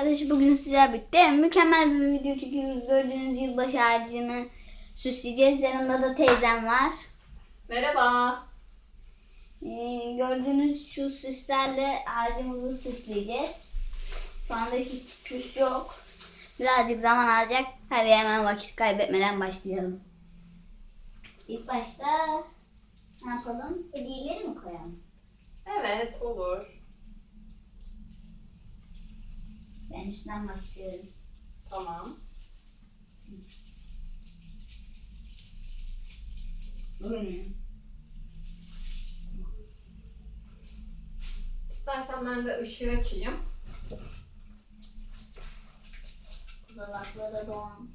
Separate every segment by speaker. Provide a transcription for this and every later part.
Speaker 1: arkadaşlar bugün sizlerle birlikte mükemmel bir video çekiyoruz. Gördüğünüz yılbaşı ağacını süsleyeceğiz. Yanımda da teyzem var.
Speaker 2: Merhaba.
Speaker 1: Ee, gördüğünüz şu süslerle ağacımızı süsleyeceğiz. Şu anda hiç süs yok. Birazcık zaman alacak. Hadi hemen vakit kaybetmeden başlayalım. İlk başta ne yapalım? Hediyeleri mi koyalım?
Speaker 2: Evet olur.
Speaker 1: Ben üstten başlıyorum.
Speaker 2: Tamam.
Speaker 1: Buyurun.
Speaker 2: İstersen ben de ışığı açayım.
Speaker 1: Kulaklara doğan.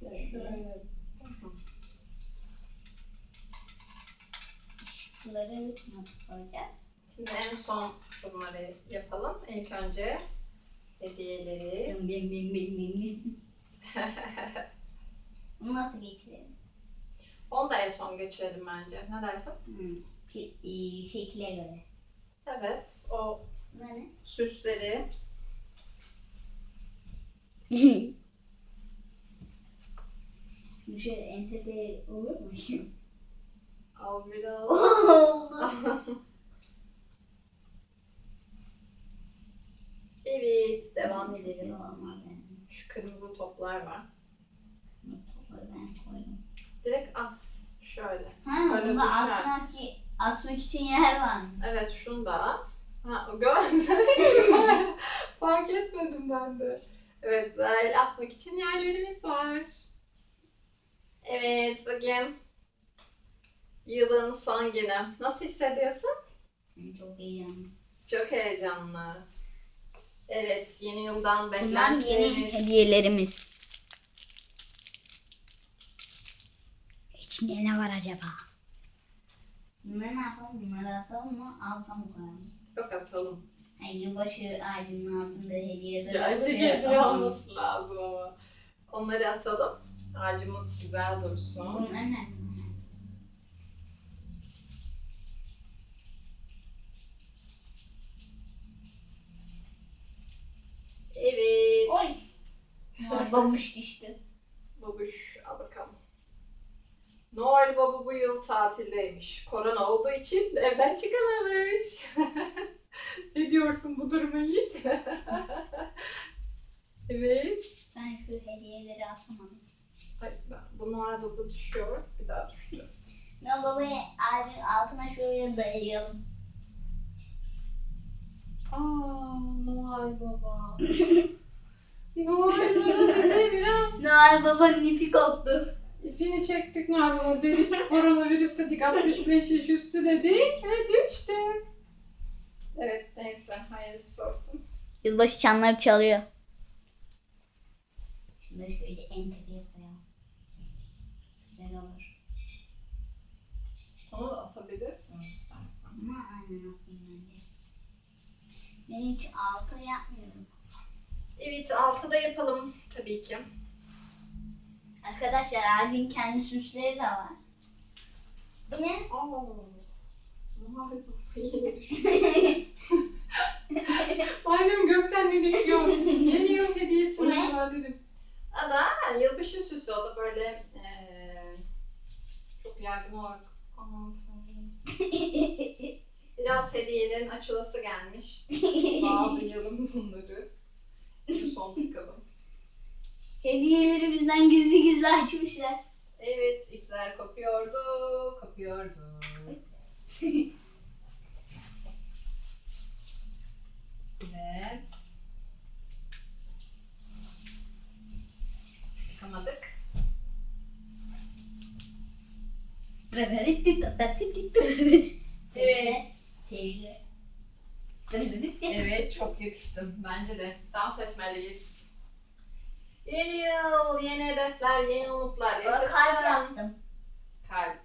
Speaker 1: Şöyle. Bunları nasıl koyacağız?
Speaker 2: Şimdi en son bunları yapalım. İlk önce hediyeleri.
Speaker 1: Bim bim bim bim bim nasıl geçirelim?
Speaker 2: Onu da en son geçirelim bence. Ne dersin?
Speaker 1: Hmm. E, şekle göre.
Speaker 2: Evet. O
Speaker 1: ne?
Speaker 2: süsleri.
Speaker 1: Bu şöyle en tepe olur mu?
Speaker 2: Al.
Speaker 1: Oldu.
Speaker 2: Devam edelim. Şu kırmızı toplar var. Direkt as. Şöyle.
Speaker 1: Ha,
Speaker 2: Öyle
Speaker 1: bunda
Speaker 2: düşer.
Speaker 1: asmak, asmak için yer var.
Speaker 2: Evet şunu da as. Ha gördün. Fark etmedim ben de. Evet böyle asmak için yerlerimiz var. Evet bugün yılın son günü. Nasıl hissediyorsun?
Speaker 1: Çok heyecanlı.
Speaker 2: Çok heyecanlı. Evet yeni yıldan
Speaker 1: Bunlar yeni hediyelerimiz. İçinde ne var acaba? Bunları ne yapalım? Bunları asalım mı? Alta mı koyalım?
Speaker 2: Çok atalım.
Speaker 1: Yani yılbaşı ağacının altında hediyeler
Speaker 2: Gerçek
Speaker 1: olur ya,
Speaker 2: hediye
Speaker 1: tamam.
Speaker 2: olması lazım ama. Onları asalım. Ağacımız güzel dursun.
Speaker 1: Bunlar ne? Babuş düştü.
Speaker 2: Babuş al bakalım. Noel Baba bu yıl tatildeymiş. Korona olduğu için evden çıkamamış. ne diyorsun bu duruma Yiğit? evet.
Speaker 1: Ben şu hediyeleri asamadım.
Speaker 2: Ay, ben- bu Noel Baba düşüyor. Bir daha düştü.
Speaker 1: Ne babayı ağacın altına şöyle dayayalım.
Speaker 2: Aa Noel Baba. Baba bize biraz
Speaker 1: Noel babanın ipi koptu.
Speaker 2: ipini çektik Baba dedik. Koronavirüs dedik 65 yaş üstü dedik ve düştü. Evet neyse hayırlısı olsun.
Speaker 1: Yılbaşı çanları çalıyor. Şunları şöyle en tepeye koyalım. Güzel olur.
Speaker 2: Onu da asabilirsin istersen.
Speaker 1: Ama aynen aslında. Ben hiç altı yapmıyorum.
Speaker 2: Evet altıda yapalım tabii ki.
Speaker 1: Arkadaşlar ağacın kendi süsleri de var. Bu ne?
Speaker 2: Annem gökten ne düşüyor? Yeni yıl hediyesi
Speaker 1: Bu ne?
Speaker 2: acaba dedim. Ada yılbaşı süsü o da böyle eee çok yaygın olarak. Aman tanrım. Biraz hediyelerin açılası gelmiş. Bağlayalım bunları. Şu son takalım.
Speaker 1: Hediyeleri bizden gizli gizli açmışlar.
Speaker 2: Evet ipler kopuyordu, kopuyordu. Evet. Yıkamadık. Evet.
Speaker 1: Sevgili.
Speaker 2: Evet çok yakıştım. Bence de. Dans etmeliyiz. Yeni yıl, yeni hedefler, yeni umutlar. Yaşasın.
Speaker 1: kalp yaptım.
Speaker 2: Kalp.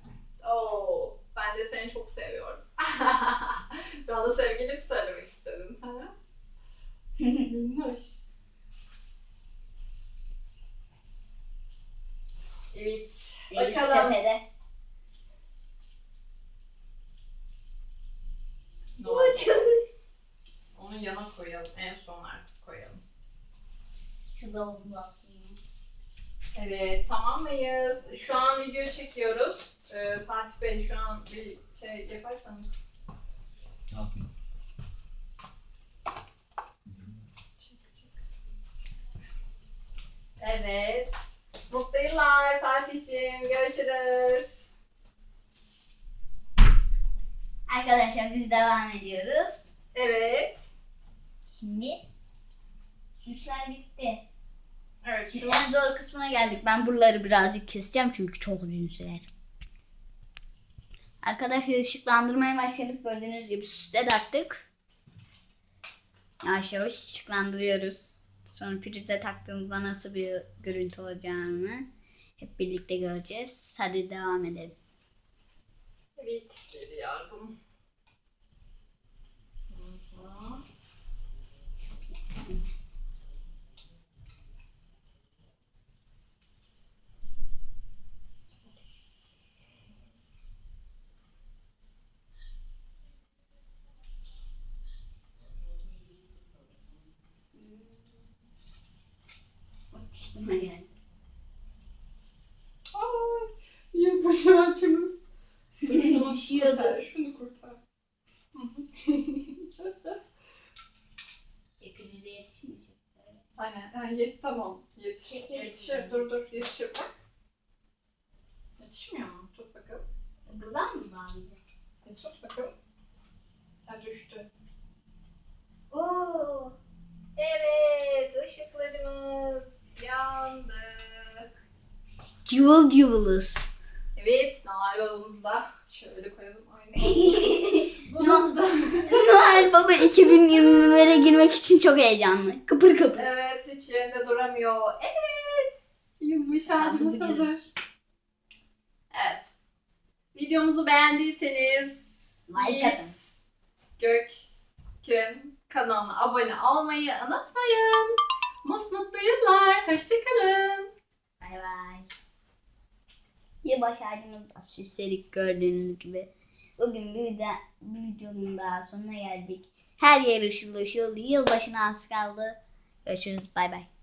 Speaker 2: Oo, ben de seni çok seviyorum. Bana sevgilimi söylemek istedim. Ha? Minnoş. Evet. Bakalım.
Speaker 1: tepede.
Speaker 2: Ne oldu? Onu yana koyalım. En son.
Speaker 1: Şu da oldu aslında.
Speaker 2: Evet, tamam mıyız? Şu an video çekiyoruz. Ee, Fatih Bey şu an bir şey yaparsanız.
Speaker 3: Ne yapayım?
Speaker 2: Çek, çek. Evet. Mutlu yıllar Fatih'ciğim. Görüşürüz.
Speaker 1: Arkadaşlar biz devam ediyoruz.
Speaker 2: Evet.
Speaker 1: Şimdi süsler bitti.
Speaker 2: Evet şu
Speaker 1: en zor kısmına geldik. Ben buraları birazcık keseceğim çünkü çok uzun sürer. Arkadaşlar ışıklandırmaya başladık. Gördüğünüz gibi süsle taktık. Yavaş yavaş ışıklandırıyoruz. Sonra prize taktığımızda nasıl bir görüntü olacağını hep birlikte göreceğiz. Hadi devam edelim.
Speaker 2: Evet, yardım. Yılbaşı ağacımız. Şunu kurtar.
Speaker 1: Hepinize yetişmeyecek.
Speaker 2: Aynen, ha, yet, tamam. Yetiş,
Speaker 1: Çek,
Speaker 2: yetişir, dur dur, yetişir bak. Yetişmiyor mu? Tut bakalım.
Speaker 1: Buradan mı bağlayacak?
Speaker 2: E, tut bakalım. Ha düştü.
Speaker 1: Oo.
Speaker 2: Evet, ışıklarımız yandı.
Speaker 1: Cıvıl cıvılız.
Speaker 2: Evet, Noel babamızda. Şöyle koyalım aynı.
Speaker 1: No- Noel Baba 2021'e girmek için çok heyecanlı. Kıpır kıpır.
Speaker 2: evet, hiç yerinde duramıyor. Evet, yılbaşı ağacımız hazır. Evet. Videomuzu beğendiyseniz
Speaker 1: Like
Speaker 2: Yiğit
Speaker 1: atın.
Speaker 2: Gök'ün kanalına abone olmayı unutmayın. Mutlu yıllar. Hoşçakalın.
Speaker 1: Bay bay. Yılbaşı ağacımızı da süsledik gördüğünüz gibi. Bugün bir, de, bir videonun daha sonuna geldik. Her yer ışıl ışıl. Yılbaşına az kaldı. Görüşürüz. Bay bay.